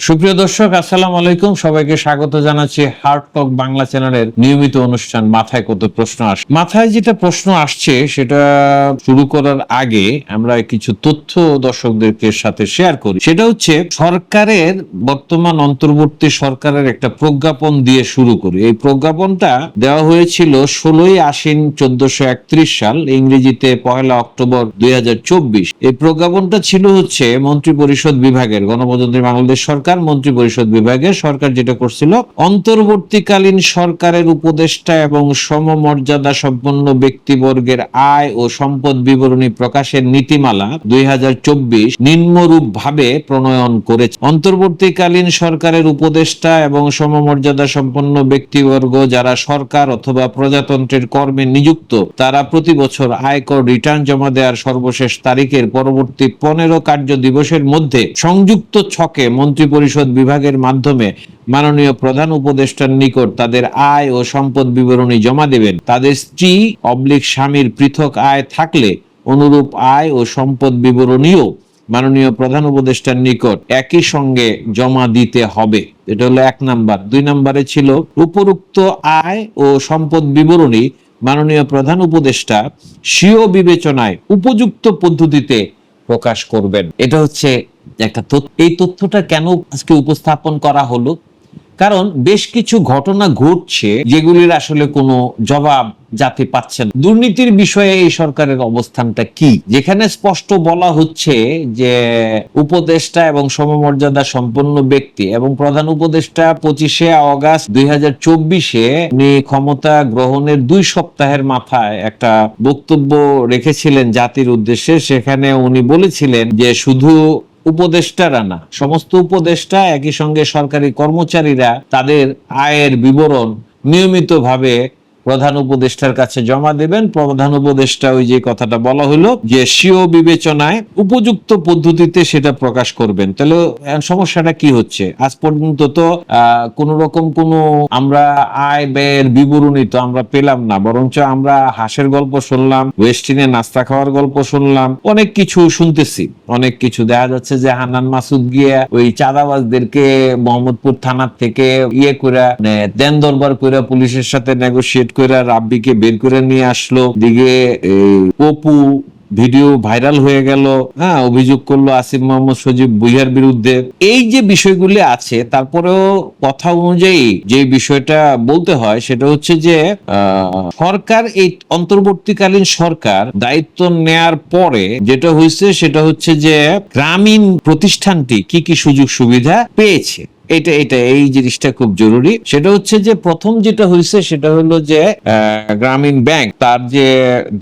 সুপ্রিয় দর্শক, আসসালাম আলাইকুম। সবাইকে স্বাগত জানাচ্ছি হার্ট টক বাংলা চ্যানেলের নিয়মিত অনুষ্ঠান মাথায় কত প্রশ্ন আসে, মাথায় যেটা প্রশ্ন আসছে সেটা শুরু করার আগে আমরা কিছু তথ্য দর্শকদেরকে সাথে শেয়ার করি। সেটা হচ্ছে সরকারের বর্তমান অন্তর্বর্তী সরকারের একটা প্রজ্ঞাপন দিয়ে শুরু করি। এই প্রজ্ঞাপনটা দেওয়া হয়েছিল ষোলোই আশ্বিন চোদ্দশো একত্রিশ সাল, ইংরেজিতে পয়লা অক্টোবর দুই হাজার চব্বিশ। এই প্রজ্ঞাপনটা ছিল হচ্ছে মন্ত্রী পরিষদ বিভাগের গণপ্রজাতন্ত্রী বাংলাদেশ সরকার মন্ত্রী পরিষদ বিভাগের সরকার যেটা করছিল, অন্তর্বর্তীকালীন সরকারের উপদেষ্টা এবং সমমর্যাদা সম্পন্ন ব্যক্তিবর্গের আয় ও সম্পদ বিবরণী প্রকাশের নীতিমালা দুই নিম্নরূপ ভাবে প্রণয়ন করেছে। অন্তর্বর্তীকালীন সরকারের উপদেষ্টা এবং সমমর্যাদা সম্পন্ন ব্যক্তিবর্গ যারা সরকার অথবা প্রজাতন্ত্রের কর্মে নিযুক্ত, তারা প্রতি বছর আয়কর রিটার্ন জমা দেওয়ার সর্বশেষ তারিখের পরবর্তী পনেরো কার্য দিবসের মধ্যে সংযুক্ত ছকে মন্ত্রী পরিষদ বিভাগের মাধ্যমে মাননীয় প্রধান উপদেষ্টার নিকট তাদের আয় ও সম্পদ বিবরণী জমা দেবেন। তাদের স্ত্রী অবলিক স্বামীর পৃথক আয় থাকলে অনুরূপ আয় ও সম্পদ বিবরণীও মাননীয় প্রধান উপদেষ্টার নিকট একই সঙ্গে জমা দিতে হবে। এটা হলো এক নাম্বার। দুই নম্বরে ছিল উপরুক্ত আয় ও সম্পদ বিবরণী মাননীয় প্রধান উপদেষ্টা স্বীয় বিবেচনায় উপযুক্ত পদ্ধতিতে প্রকাশ করবেন। এটা হচ্ছে একটা তথ্য। এই তথ্যটা কেন আজকে উপস্থাপন করা হলো? কারণ বেশ কিছু ঘটনা ঘটছে যেগুলির আসলে কোনো জবাব যাতে পাচ্ছে না। দুর্নীতির বিষয়ে এই সরকারের অবস্থানটা কি? যেখানে স্পষ্ট বলা হচ্ছে যে উপদেষ্টা এবং সমমর্যাদা সম্পন্ন ব্যক্তি এবং প্রধান উপদেষ্টা পঁচিশে অগাস্ট দুই হাজার চব্বিশে উনি ক্ষমতা গ্রহণের দুই সপ্তাহের মাথায় একটা বক্তব্য রেখেছিলেন জাতির উদ্দেশ্যে। সেখানে উনি বলেছিলেন যে শুধু উপদেষ্টারা না সমস্ত উপদেষ্টা একই সঙ্গে সরকারি কর্মচারীরা তাদের আয়ের বিবরণ নিয়মিতভাবে প্রধান উপদেষ্টার কাছে জমা দেবেন। প্রধান উপদেষ্টা ওই যে কথাটা বলা হলো যে, স্বীয় বিবেচনায় উপযুক্ত পদ্ধতিতে সেটা প্রকাশ করবেন। তাহলে সমস্যাটা কি হচ্ছে? আজ পর্যন্ত তো কোন রকম কোন আমরা আয় ব্যয়ের বিবরণী তো আমরা পেলাম না, বরঞ্চ আমরা হাঁসের গল্প শুনলাম ওয়েস্টিনে নাস্তা খাওয়ার গল্প শুনলাম, অনেক কিছু শুনতেছি। অনেক কিছু দেখা যাচ্ছে যে, হান্নান মাসুদ গিয়া ওই চাঁদাবাজদেরকে মোহাম্মদপুর থানার থেকে ইয়ে করে মানে দেন দরবার করে পুলিশের সাথে নেগোসিয়েট করে রাব্বিকে বের করে নিয়ে আসলো। দিকে অপু ভিডিও ভাইরাল হয়ে গেল। হ্যাঁ অভিযোগ করল আসিফ মোহাম্মদ সজীব বুইয়ার বিরুদ্ধে। এই যে বিষয়গুলি আছে, তারপরেও কথা অনুযায়ী যে বিষয়টা বলতে হয়, সেটা হচ্ছে যে সরকার, এই অন্তর্বর্তীকালীন সরকার দায়িত্ব নেয়ার পরে যেটা হয়েছে সেটা হচ্ছে যে, গ্রামীণ প্রতিষ্ঠানটি কি কি সুযোগ সুবিধা পেয়েছে। এটা এটা এই জিনিসটা খুব জরুরি। সেটা হচ্ছে যে প্রথম যেটা হয়েছে সেটা হলো যে গ্রামীণ ব্যাংক তার যে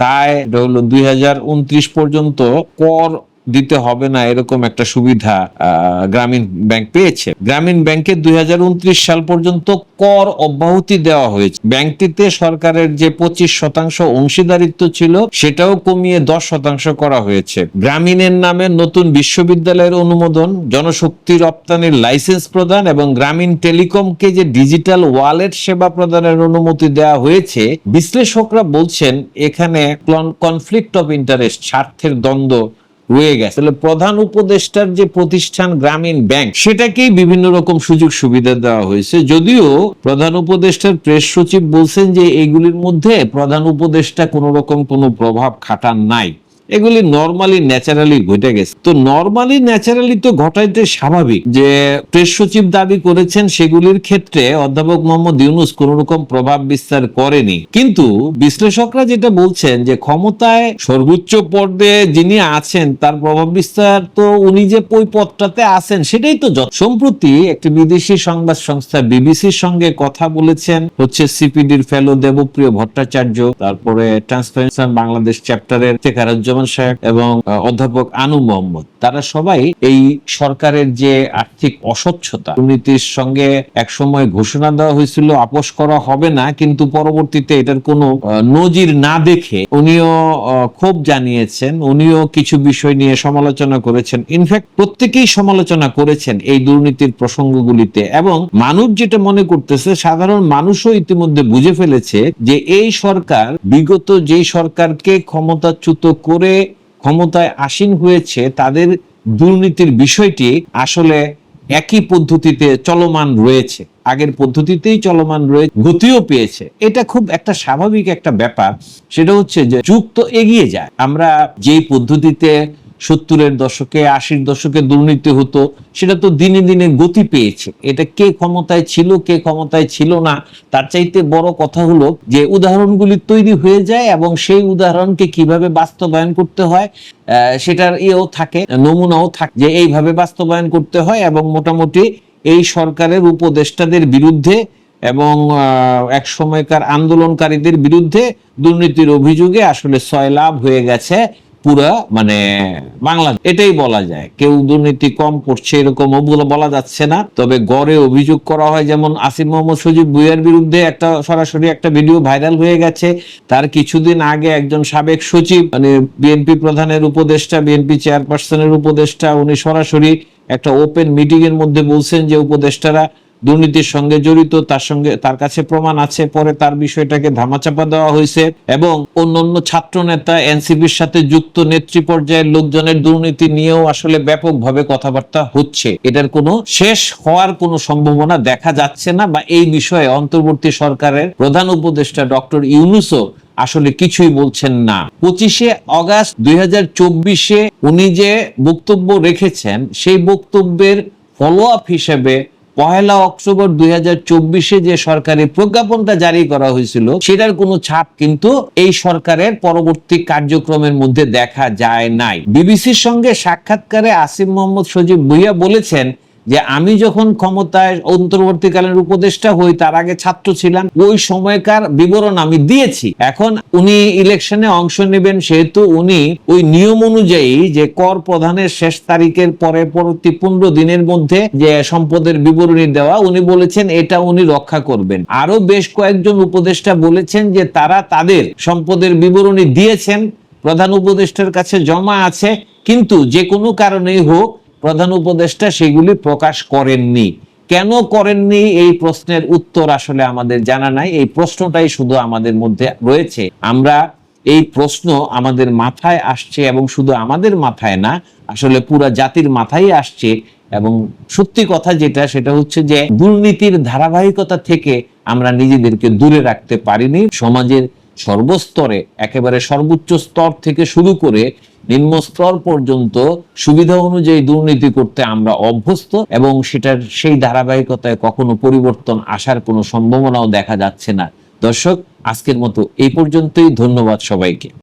দায়, এটা হলো দুই হাজার উনত্রিশ পর্যন্ত কর দিতে হবে না এরকম একটা সুবিধা গ্রামীণ ব্যাংক পেয়েছে। গ্রামীণ ব্যাংকে দুই হাজার উনত্রিশ সাল পর্যন্ত কর অব্যাহতি দেওয়া হয়েছে। ব্যাংকটিতে সরকারের যে পঁচিশ শতাংশ অংশীদারিত্ব ছিল, সেটাও কমিয়ে দশ শতাংশ করা হয়েছে। গ্রামীণের নামে নতুন বিশ্ববিদ্যালয়ের অনুমোদন, জনশক্তি রপ্তানির লাইসেন্স প্রদান এবং গ্রামীণ টেলিকমকে যে ডিজিটাল ওয়ালেট সেবা প্রদানের অনুমতি দেওয়া হয়েছে, বিশ্লেষকরা বলছেন এখানে কনফ্লিক্ট অফ ইন্টারেস্ট, স্বার্থের দ্বন্দ্ব রয়ে গেছে। তাহলে প্রধান উপদেষ্টার যে প্রতিষ্ঠান গ্রামীণ ব্যাংক, সেটাকেই বিভিন্ন রকম সুযোগ সুবিধা দেওয়া হয়েছে। যদিও প্রধান উপদেষ্টার প্রেস সচিব বলছেন যে এগুলির মধ্যে প্রধান উপদেষ্টা কোনো রকম কোনো প্রভাব খাটান নাই। এগুলি নর্মালি ন্যাচারালি ঘটে গেছে। তো নর্মালি ন্যাচারালি তো ঘটাইতে স্বাভাবিক যে প্রেস সচিব দাবি করেছেন সেগুলির ক্ষেত্রে অধ্যাপক মোহাম্মদ ইউনুস কোন রকম প্রভাব বিস্তার করেনি। কিন্তু বিশ্লেষকরা যেটা বলছেন যে ক্ষমতায় সর্বোচ্চ পর্যায়ে যিনি আছেন, তার প্রভাব বিস্তার তো উনি যে ওই পদটাতে আছেন সেটাই তো সম্প্রতি একটি বিদেশি সংবাদ সংস্থা বিবিসির সঙ্গে কথা বলেছেন হচ্ছে সিপিডির ফেলো দেবপ্রিয় ভট্টাচার্য, তারপরে ট্রান্সপারেন্সি বাংলাদেশ চ্যাপ্টারের টেকারুজ্জামান সাহেব এবং অধ্যাপক আনু মোহাম্মদ, তারা সবাই এই সরকারের যে আর্থিক অস্বচ্ছতা, দুর্নীতির সঙ্গে একসময় ঘোষণা দেওয়া হয়েছিল, আপোষ করা হবে না, কিন্তু পরবর্তীতে এটার কোনো নজির না দেখে উনিও ক্ষোভ জানিয়েছেন, উনিও কিছু বিষয় নিয়ে সমালোচনা করেছেন। ইনফ্যাক্ট প্রত্যেকেই সমালোচনা করেছেন এই দুর্নীতির প্রসঙ্গগুলিতে এবং মানুষ যেটা মনে করতেছে, সাধারণ মানুষও ইতিমধ্যে বুঝে ফেলেছে যে এই সরকার, বিগত যেই সরকারকে ক্ষমতাচ্যুত করে ক্ষমতায় আসীন হয়েছে, তাদের দুর্নীতির বিষয়টি আসলে একই পদ্ধতিতে চলমান রয়েছে। আগের পদ্ধতিতেই চলমান রয়েছে গতিও পেয়েছে। এটা খুব একটা স্বাভাবিক একটা ব্যাপার। সেটা হচ্ছে যে যুগ তো এগিয়ে যায়। আমরা যেই পদ্ধতিতে সত্তরের দশকে, আশির দশকে দুর্নীতি হতো, সেটা তো দিনে দিনে গতি পেয়েছে। এটা কে ক্ষমতায় ছিল, কে ক্ষমতায় ছিল না, তার চাইতে বড় কথা হলো যে উদাহরণগুলি তৈরি হয়ে যায় এবং সেই উদাহরণকে কীভাবে বাস্তবায়ন করতে হয় সেটার ইয়েও থাকে, নমুনাও থাকে যে এইভাবে বাস্তবায়ন করতে হয় এবং মোটামুটি এই সরকারের উপদেষ্টাদের বিরুদ্ধে এবং এক সময়কার আন্দোলনকারীদের বিরুদ্ধে দুর্নীতির অভিযোগে আসলে সয়লাভ হয়ে গেছে। পুরা মানে বাংলাদেশ। এটাই বলা যায়। কেউ দুর্নীতি কম করছে এরকম বলা যাচ্ছে না। তবে গড়ে অভিযোগ করা হয়, যেমন আসিফ মোহাম্মদ সজীব ভুইয়ার বিরুদ্ধে একটা সরাসরি একটা ভিডিও ভাইরাল হয়ে গেছে। তার কিছুদিন আগে একজন সাবেক সচিব মানে বিএনপি প্রধানের উপদেষ্টা, বিএনপি চেয়ারপারসনের উপদেষ্টা, উনি সরাসরি একটা ওপেন মিটিং এর মধ্যে বলছেন যে উপদেষ্টারা দুর্নীতির সঙ্গে জড়িত, তার সঙ্গে তার কাছে প্রমাণ আছে, পরে তার বিষয়টাকে ধামাচাপা দেওয়া হয়েছে এবং অন্যান্য ছাত্র নেতা, এনসিপির সাথে যুক্ত নেত্রী পর্যায়ের লোকজনের দুর্নীতি নিয়েও আসলে ব্যাপকভাবে কথাবার্তা হচ্ছে। এটার কোনো শেষ হওয়ার কোনো সম্ভাবনা দেখা যাচ্ছে না বা এই বিষয়ে অন্তর্বর্তী সরকারের প্রধান উপদেষ্টা ডক্টর ইউনুসও আসলে কিছুই বলছেন না। পঁচিশে অগাস্ট দুই উনি যে বক্তব্য রেখেছেন, সেই বক্তব্যের ফলো আপ হিসেবে পহেলা অক্টোবর দুই যে সরকারি প্রজ্ঞাপনটা জারি করা হয়েছিল, সেটার কোনো ছাপ কিন্তু এই সরকারের পরবর্তী কার্যক্রমের মধ্যে দেখা যায় নাই। বিবিসির সঙ্গে সাক্ষাৎকারে আসিম মোহাম্মদ সজীব ভুইয়া বলেছেন যে আমি যখন ক্ষমতায় অন্তর্বর্তীকালীন উপদেষ্টা হই, তার আগে ছাত্র ছিলাম, ওই সময়কার বিবরণ আমি দিয়েছি। এখন উনি ইলেকশনে অংশ নেবেন, সেহেতু উনি ওই নিয়ম অনুযায়ী যে কর প্রধানের শেষ তারিখের পরে পরবর্তী পনেরো দিনের মধ্যে যে সম্পদের বিবরণী দেওয়া, উনি বলেছেন এটা উনি রক্ষা করবেন। আরও বেশ কয়েকজন উপদেষ্টা বলেছেন যে তারা তাদের সম্পদের বিবরণী দিয়েছেন, প্রধান উপদেষ্টার কাছে জমা আছে, কিন্তু যে কোনো কারণেই হোক প্রধান উপদেষ্টা সেগুলি প্রকাশ করেননি। কেন করেননি? এই প্রশ্নের উত্তর আসলে আমাদের জানা নাই। এই প্রশ্নটাই শুধু আমাদের মধ্যে রয়েছে। আমরা এই প্রশ্ন আমাদের মাথায় আসছে এবং শুধু আমাদের মাথায় না, আসলে পুরা জাতির মাথায় আসছে এবং সত্যি কথা যেটা, সেটা হচ্ছে যে দুর্নীতির ধারাবাহিকতা থেকে আমরা নিজেদেরকে দূরে রাখতে পারিনি। সমাজের সর্বস্তরে, একেবারে সর্বোচ্চ স্তর থেকে শুরু করে নিম্ন স্তর পর্যন্ত সুবিধা অনুযায়ী দুর্নীতি করতে আমরা অভ্যস্ত এবং সেটার সেই ধারাবাহিকতায় কখনো পরিবর্তন আসার কোনো সম্ভাবনাও দেখা যাচ্ছে না। দর্শক, আজকের মতো এই পর্যন্তই। ধন্যবাদ সবাইকে।